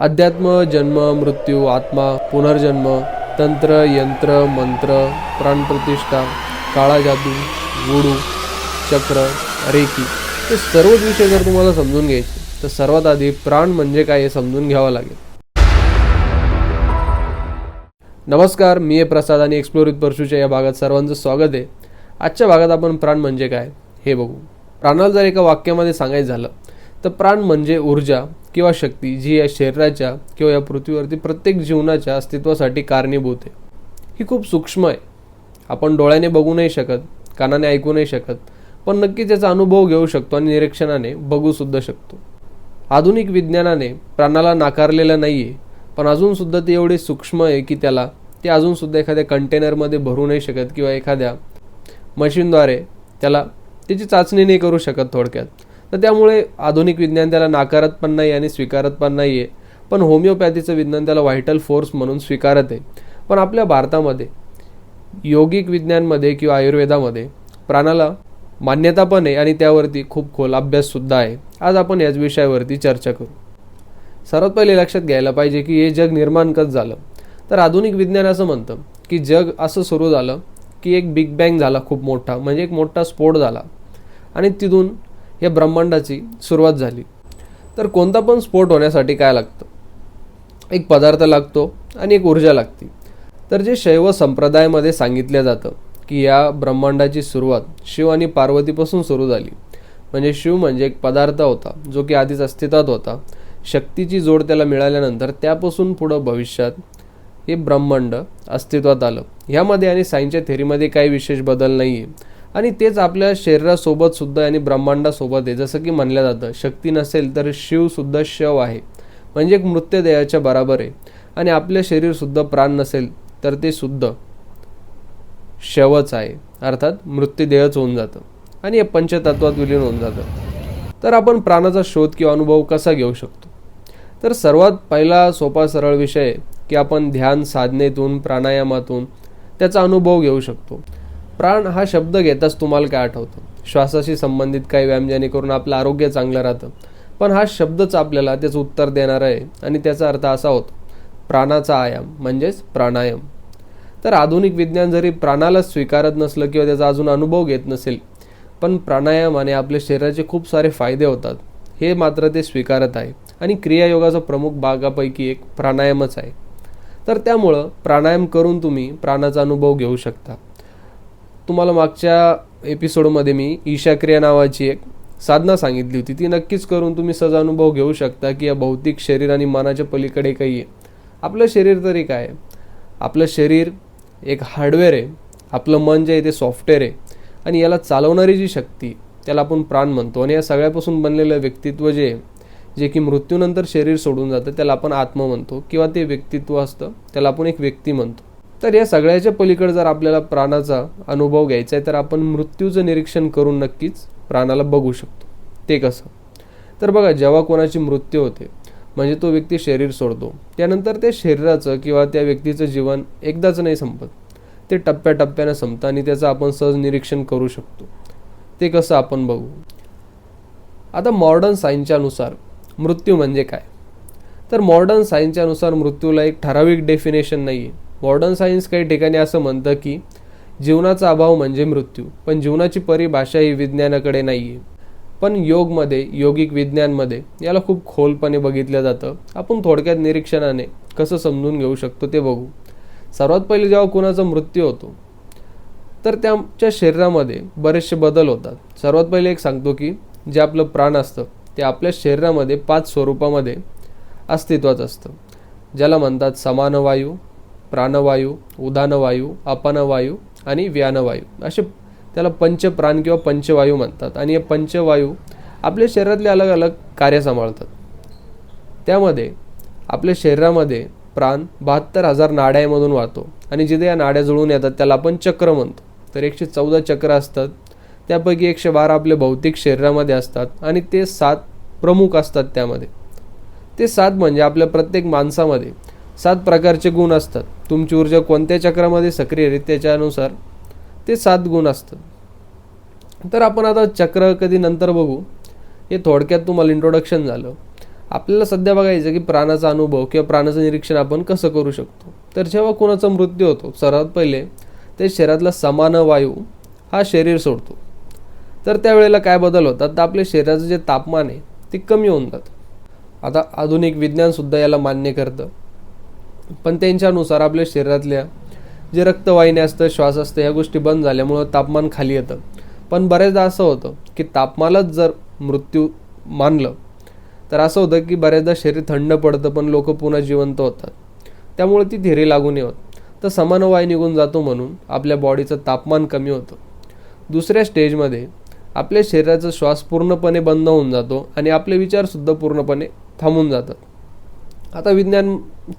अध्यात्म जन्म मृत्यू आत्मा पुनर्जन्म तंत्र यंत्र मंत्र प्राणप्रतिष्ठा काळा जादू गुडू चक्र रेकी. हे सर्वच विषय जर तुम्हाला समजून घ्यायचे तर सर्वात आधी प्राण म्हणजे काय हे समजून घ्यावं लागेल. नमस्कार मी ए प्रसाद आणि एक्सप्लोर विथ परशूच्या या भागात सर्वांचं स्वागत आहे. आजच्या भागात आपण प्राण म्हणजे काय हे बघू. प्राणाला जर एका वाक्यामध्ये सांगायचं झालं तर प्राण म्हणजे ऊर्जा किंवा शक्ती जी या शरीराच्या किंवा या पृथ्वीवरती प्रत्येक जीवनाच्या अस्तित्वासाठी कारणीभूत आहे. ही खूप सूक्ष्म आहे. आपण डोळ्याने बघू नाही शकत कानाने ऐकू नाही शकत पण नक्कीच याचा अनुभव घेऊ शकतो आणि निरीक्षणाने बघूसुद्धा शकतो. आधुनिक विज्ञानाने प्राणाला नाकारलेलं नाही आहे पण अजूनसुद्धा ते एवढे सूक्ष्म आहे की त्याला ते अजूनसुद्धा एखाद्या कंटेनरमध्ये भरू नाही शकत किंवा एखाद्या मशीनद्वारे त्याला त्याची चाचणी नाही करू शकत थोडक्यात. तर त्यामुळे आधुनिक विज्ञान त्याला नाकारत पण नाही आणि स्वीकारत पण नाही आहे पण होमिओपॅथीचं विज्ञान त्याला व्हायटल फोर्स म्हणून स्वीकारत आहे. पण आपल्या भारतामध्ये योगिक विज्ञानमध्ये किंवा आयुर्वेदामध्ये प्राणाला मान्यता पण आहे आणि त्यावरती खूप खोल अभ्याससुद्धा आहे. आज आपण याच विषयावरती चर्चा करू. सर्वात पहिले लक्षात घ्यायला पाहिजे की हे जग निर्माण कसं झालं. तर आधुनिक विज्ञान असं म्हणतं की जग असं सुरू झालं की एक बिग बँग झाला खूप मोठा म्हणजे एक मोठा स्फोट झाला. आणि तिथून या ब्रह्मांडाची सुरुवात झाली. तर कोणता पण स्फोट होण्यासाठी काय लागतं? एक पदार्थ लागतो आणि एक ऊर्जा लागते. तर जे शैव संप्रदायामध्ये सांगितलं जातं की या ब्रह्मांडाची सुरुवात शिव आणि पार्वतीपासून सुरू झाली. म्हणजे शिव म्हणजे एक पदार्थ होता जो की आधीच अस्तित्वात होता. शक्तीची जोड त्याला मिळाल्यानंतर त्यापासून पुढं भविष्यात हे ब्रह्मांड अस्तित्वात आलं. ह्यामध्ये आणि सायन्सच्या थेरीमध्ये काही विशेष बदल नाही आहे आणि तेच आपल्या शरीरासोबत सुद्धा आणि ब्रह्मांडासोबत आहे. जसं की म्हणलं जातं शक्ती नसेल तर शिवसुद्धा शव आहे. म्हणजे एक मृत्यदेहाच्या बराबर आहे. आणि आपलं शरीरसुद्धा प्राण नसेल तर ते सुद्धा शवच आहे. अर्थात मृत्यूदेहच होऊन जातं. आणि हे पंचतत्वात विलीन होऊन जातं. तर आपण प्राणाचा शोध किंवा अनुभव कसा घेऊ शकतो? तर सर्वात पहिला सोपा सरळ विषय आहे की आपण ध्यान साधनेतून प्राणायामातून त्याचा अनुभव घेऊ शकतो. प्राण हा शब्द घेताच तुम्हाला काय आठवतं? श्वासाशी संबंधित काही व्यायाम जेणेकरून आपलं आरोग्य चांगलं राहतं. पण हा शब्दच आपल्याला त्याचं उत्तर देणार आहे आणि त्याचा अर्थ असा होतो. प्राणाचा आयाम म्हणजेच प्राणायाम. तर आधुनिक विज्ञान जरी प्राणाला स्वीकारत नसलं किंवा त्याचा अजून अनुभव घेत नसेल पण प्राणायामाने आपल्या शरीराचे खूप सारे फायदे होतात. हे मात्र ते स्वीकारत आहे आणि क्रियायोगाचा प्रमुख भागापैकी एक प्राणायामच आहे. तर त्यामुळं प्राणायाम करून तुम्ही प्राणाचा अनुभव घेऊ शकता. तुम्हाला मागच्या एपिसोडमध्ये मी ईशा क्रिया नावाची एक साधना सांगितली होती. ती नक्कीच करून तुम्ही सजानुभव घेऊ शकता की या भौतिक शरीर आणि मनाच्या पलीकडे काही आहे. आपलं शरीर तरी काय आहे? आपलं शरीर एक हार्डवेअर आहे. आपलं मन जे आहे ते सॉफ्टवेअर आहे. आणि याला चालवणारी जी शक्ती त्याला आपण प्राण म्हणतो. आणि या सगळ्यापासून बनलेलं व्यक्तित्व जे आहे जे की मृत्यूनंतर शरीर सोडून जातं त्याला आपण आत्म म्हणतो. किंवा ते व्यक्तित्व असतं त्याला आपण एक व्यक्ती म्हणतो. तर या सगळ्याच्या पलीकडे जर आपल्याला प्राणाचा अनुभव घ्यायचा आहे तर आपण मृत्यूचं निरीक्षण करून नक्कीच प्राणाला बघू शकतो. ते कसं? तर बघा जेव्हा कोणाची मृत्यू होते म्हणजे तो व्यक्ती शरीर सोडतो त्यानंतर ते शरीराचं किंवा त्या व्यक्तीचं जीवन एकदाच नाही संपत. ते टप्प्याटप्प्यानं संपतं आणि त्याचं आपण सहज निरीक्षण करू शकतो. ते कसं आपण बघू? आता मॉडर्न सायन्सच्यानुसार मृत्यू म्हणजे काय? तर मॉडर्न सायन्सच्यानुसार मृत्यूला एक ठराविक डेफिनेशन नाही आहे मॉडर्न सायन्स काही ठिकाणी असं म्हणतं की जीवनाचा अभाव म्हणजे मृत्यू पण जीवनाची परिभाषा ही विज्ञानाकडे नाही आहे पण योगमध्ये योगिक विज्ञानमध्ये याला खूप खोलपणे बघितलं जातं. आपण थोडक्यात निरीक्षणाने कसं समजून घेऊ शकतो ते बघू. सर्वात पहिले जेव्हा कुणाचा मृत्यू होतो तर त्याच्या शरीरामध्ये बरेचसे बदल होतात. सर्वात पहिले एक सांगतो की जे आपलं प्राण असतं ते आपल्या शरीरामध्ये पाच स्वरूपामध्ये अस्तित्वात असतं. ज्याला म्हणतात समानवायू प्राणवायू उदानवायू अपानवायू आणि व्यानवायू. असे त्याला पंचप्राण किंवा पंचवायू म्हणतात. आणि हे पंचवायू आपल्या शरीरातले अलग अलग कार्य सांभाळतात. त्यामध्ये आपल्या शरीरामध्ये प्राण बहात्तर हजार नाड्यामधून वाहतो. आणि जिथे या नाड्या जुळून येतात त्याला आपण चक्र म्हणतो. तर एकशे चौदा चक्र असतात. त्यापैकी एकशे बारा आपले भौतिक शरीरामध्ये असतात. आणि ते सात प्रमुख असतात त्यामध्ये. ते सात म्हणजे आपल्या प्रत्येक माणसामध्ये सात प्रकारचे गुण असतात. तुमची ऊर्जा कोणत्या चक्रामध्ये सक्रिय आहे त्याच्यानुसार ते सात गुण असतात. तर आपण आता चक्र कधी नंतर बघू. हे थोडक्यात तुम्हाला इंट्रोडक्शन झालं. आपल्याला सध्या बघायचं की प्राणाचा अनुभव किंवा प्राणाचं निरीक्षण आपण कसं करू शकतो. तर जेव्हा कोणाचा मृत्यू होतो सर्वात पहिले ते शरीरातला समान वायू हा शरीर सोडतो. तर त्यावेळेला काय बदल होतात? तर आपल्या शरीराचं जे तापमान आहे ते कमी होऊन जातं. आता आधुनिक विज्ञानसुद्धा याला मान्य करतं. पण त्यांच्यानुसार आपल्या शरीरातल्या जे रक्तवाहिन्या असतं श्वास असतं या गोष्टी बंद झाल्यामुळं तापमान खाली येतं. पण बऱ्याचदा असं होतं की तापमानच जर मृत्यू मानलं तर असं होतं की बऱ्याचदा शरीर थंड पडतं पण लोक पुन्हा जिवंत होतात. त्यामुळे ती थेरी लागू नये होत. तर समान वाय निघून जातो म्हणून आपल्या बॉडीचं तापमान कमी होतं. दुसऱ्या स्टेजमध्ये आपल्या शरीराचा श्वास पूर्णपणे बंद होऊन जातो आणि आपले विचारसुद्धा पूर्णपणे थांबून जातात. आता विज्ञान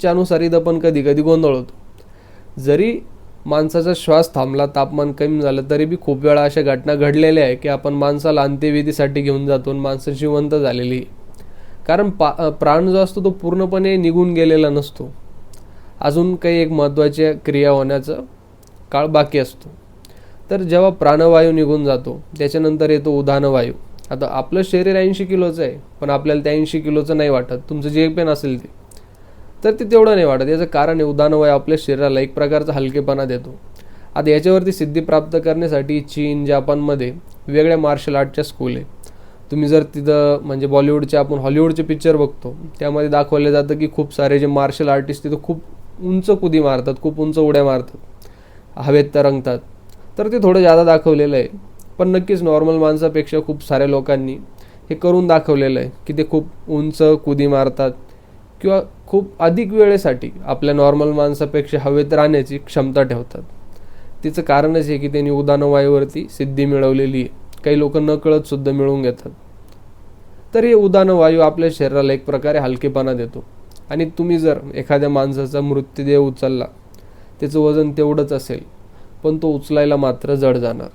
अनुसार इथं पण कधी कधी गोंधळ होतो. जरी माणसाचा श्वास थांबला तापमान कमी झालं तरी बी खूप वेळा अशा घटना घडलेल्या आहे की आपण माणसाला अंत्यविधीसाठी घेऊन जातो आणि माणसं जिवंत झालेली कारण पा प्राण जो असतो तो पूर्णपणे निघून गेलेला नसतो. अजून काही एक महत्त्वाच्या क्रिया होण्याचं काळ बाकी असतो. तर जेव्हा प्राणवायू निघून जातो त्याच्यानंतर येतो उदाहरणवायू आता आपलं शरीर ऐंशी किलोचं आहे पण आपल्याला त्या ऐंशी किलोचं नाही वाटत. तुमचं जे पेन असेल ते. तर ते तेवढं नाही वाटत. याचं कारण उदाहरण वय आपल्या शरीराला एक प्रकारचा हलकेपणा देतो. आता याच्यावरती सिद्धी प्राप्त करण्यासाठी चीन जपानमध्ये वेगळ्या मार्शल आर्टच्या स्कूल आहे. तुम्ही जर तिथं म्हणजे बॉलिवूडचे आपण हॉलिवूडचे पिक्चर बघतो त्यामध्ये दाखवलं जातं की खूप सारे जे मार्शल आर्टिस्ट तिथं खूप उंच कुदी मारतात खूप उंच उड्या मारतात हवेत तरंगतात. तर ते थोडं जादा दाखवलेलं आहे. पण नक्कीच नॉर्मल माणसापेक्षा खूप साऱ्या लोकांनी हे करून दाखवलेलं आहे की ते खूप उंच कुदी मारतात. किंवा खूप अधिक वेळेसाठी आपल्या नॉर्मल माणसापेक्षा हवेत राहण्याची क्षमता ठेवतात. तिचं कारणच आहे की त्यांनी उदानवायूवरती सिद्धी मिळवलेली आहे. काही लोक नकळत सुद्धा मिळवून घेतात. तर हे उदानवायू आपल्या शरीराला एक प्रकारे हलकेपणा देतो. आणि तुम्ही जर एखाद्या माणसाचा मृत्यूदेह उचलला त्याचं वजन तेवढंच असेल पण तो उचलायला मात्र जड जाणार.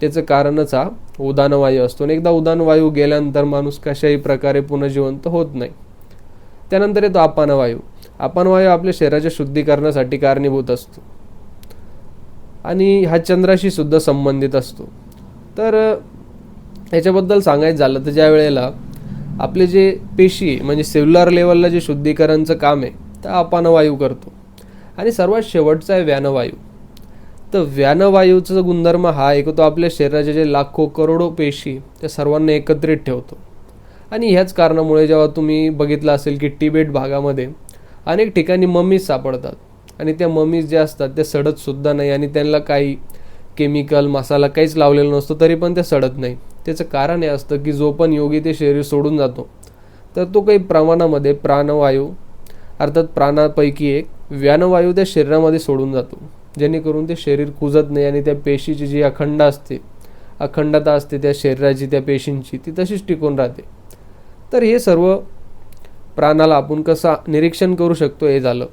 त्याचं कारणच हा उदानवायू असतो. आणि एकदा उदानवायू वायू गेल्यानंतर माणूस कशाही प्रकारे पुनर्जिवंत होत नाही. त्यानंतर येतो अपानवायू अपानवायू आपल्या शरीराच्या शुद्धीकरणासाठी कारणीभूत असतो. आणि हा चंद्राशी सुद्धा संबंधित असतो. तर याच्याबद्दल सांगायचं झालं तर ज्या वेळेला आपले जे पेशी आहे म्हणजे सेल्युलर लेवलला जे शुद्धीकरणचं काम आहे तर अपानवायू करतो. आणि सर्वात शेवटचा आहे व्यानवायू. तर व्यानवायूचा गुणधर्म हा एक तो आपल्या शरीराचे जे लाखो करोडो पेशी त्या सर्वांना एकत्रित ठेवतो. आणि ह्याच कारणामुळे जेव्हा तुम्ही बघितलं असेल की तिबेट भागामध्ये अनेक ठिकाणी मम्मीज सापडतात. आणि त्या मम्मीज ज्या असतात त्या सडतसुद्धा नाही आणि त्यांना काही केमिकल मसाला काहीच लावलेला नसतो तरी पण त्या सडत नाही. त्याचं कारण हे असतं की जो पण योगी ते शरीर सोडून जातो. तर तो काही प्रमाणामध्ये प्राणवायू अर्थात प्राणापैकी एक व्यानवायू त्या शरीरामध्ये सोडून जातो. जेणेकरून ते शरीर कुजत नाही आणि त्या पेशीची जी अखंड असते अखंडता असते त्या शरीराची त्या पेशींची ती तशीच टिकून राहते. तर हे सर्व प्राणाला आपण कसा निरीक्षण करू शकतो हे झालं.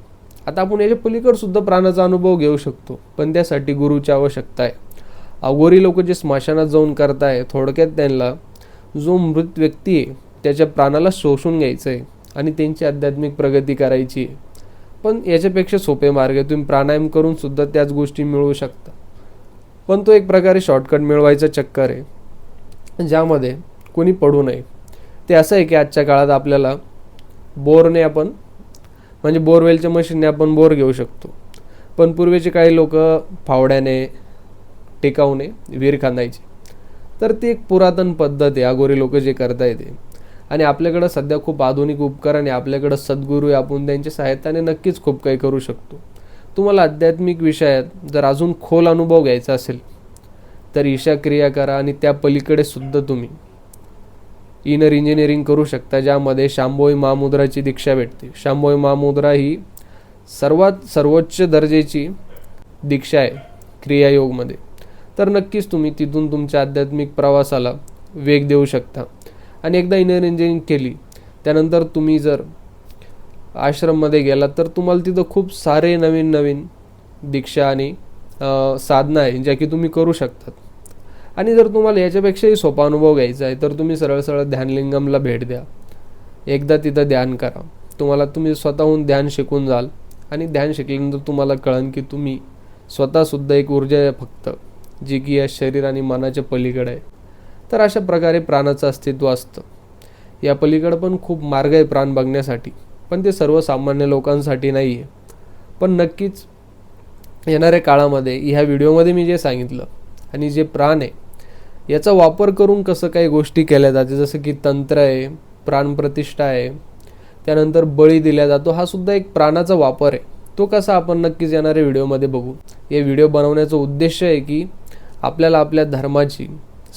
आता आपण याच्या पलीकडे सुद्धा प्राणाचा अनुभव घेऊ शकतो पण त्यासाठी गुरुची आवश्यकता आहे. अघोरी लोक जे स्मशानात जाऊन करताय थोडक्यात त्यांना जो मृत व्यक्ती आहे त्याच्या प्राणाला शोषून घ्यायचं आहे आणि त्यांची आध्यात्मिक प्रगती करायची आहे. पण याच्यापेक्षा सोपे मार्ग आहे तुम्ही प्राणायाम करून सुद्धा त्याच गोष्टी मिळवू शकता. पण तो एक प्रकारे शॉर्टकट मिळवायचा चक्कर आहे ज्यामध्ये कोणी पडू नये. ते असं आहे की आजच्या काळात आपल्याला बोरने आपण म्हणजे बोरवेलच्या मशीनने आपण बोर घेऊ शकतो. पण पूर्वीचे काही लोक फावड्याने टिकावणे विहीर खांदायचे. तर ती एक पुरातन पद्धत आहे. अगोरी लोक जे करता येते आणि आपल्याकडं सध्या खूप आधुनिक उपकरण आहे. आपल्याकडं सद्गुरू आहे. आपण त्यांच्या साहित्याने नक्कीच खूप काही करू शकतो. तुम्हाला आध्यात्मिक विषयात जर अजून खोल अनुभव घ्यायचा असेल तर ईशा क्रिया करा आणि त्या पलीकडे सुद्धा तुम्ही. इनर इंजिनिअरिंग करू शकता ज्यामध्ये शांभोई महामुद्राची दीक्षा भेटते. शांभोई महामुद्रा ही सर्वात सर्वोच्च दर्जेची दीक्षा आहे क्रियायोगमध्ये. तर नक्कीच तुम्ही तिथून तुमच्या आध्यात्मिक प्रवासाला वेग देऊ शकता. आणि एकदा इनर इंजिनिअरिंग केली त्यानंतर तुम्ही जर आश्रममध्ये गेलात तर तुम्हाला तिथं खूप सारे नवीन नवीन दीक्षा आणि साधना आहे ज्या की तुम्ही करू शकतात. आणि जर तुम्हाला याच्यापेक्षाही सोपा अनुभव घ्यायचा आहे तर तुम्ही सरळ सरळ ध्यानलिंगमला भेट द्या. एकदा तिथं ध्यान करा. तुम्हाला तुम्ही स्वतःहून ध्यान शिकून जाल. आणि ध्यान शिकल्यानंतर तुम्हाला कळन की तुम्ही स्वतःसुद्धा एक ऊर्जा आहे फक्त जी की या शरीर आणि मनाच्या पलीकडे आहे. तर अशा प्रकारे प्राणाचं अस्तित्व असतं. या पलीकडं पण खूप मार्ग आहे प्राण बघण्यासाठी. पण ते सर्वसामान्य लोकांसाठी नाही आहे पण नक्कीच येणाऱ्या काळामध्ये ह्या व्हिडिओमध्ये मी जे सांगितलं आणि जे प्राण आहे याचा वापर करून कसं काही गोष्टी केल्या जाते जसं की तंत्र आहे प्राणप्रतिष्ठा आहे त्यानंतर बळी दिला जातो हा सुद्धा एक प्राणाचा वापर आहे. तो कसा आपण नक्कीच येणाऱ्या व्हिडिओमध्ये बघू. हे व्हिडिओ बनवण्याचा उद्देश आहे की आपल्याला आपल्या धर्माची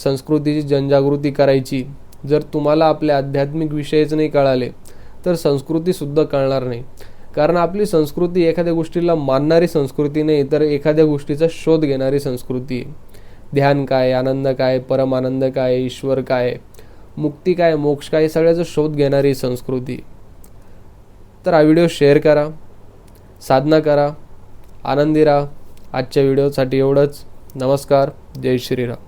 संस्कृतीची जनजागृती करायची. जर तुम्हाला आपले आध्यात्मिक विषयच नाही कळाले तर संस्कृतीसुद्धा कळणार नाही. कारण आपली संस्कृती एखाद्या गोष्टीला मानणारी संस्कृती नाही तर एखाद्या गोष्टीचा शोध घेणारी संस्कृती आहे. ध्यान काय आनंद काय परमानंद काय ईश्वर काय मुक्ती काय मोक्ष काय सगळ्याचा शोध घेणारी संस्कृती. तर हा व्हिडिओ शेअर करा साधना करा आनंदी राहा. आजच्या व्हिडिओसाठी एवढंच. नमस्कार. जय श्रीराम.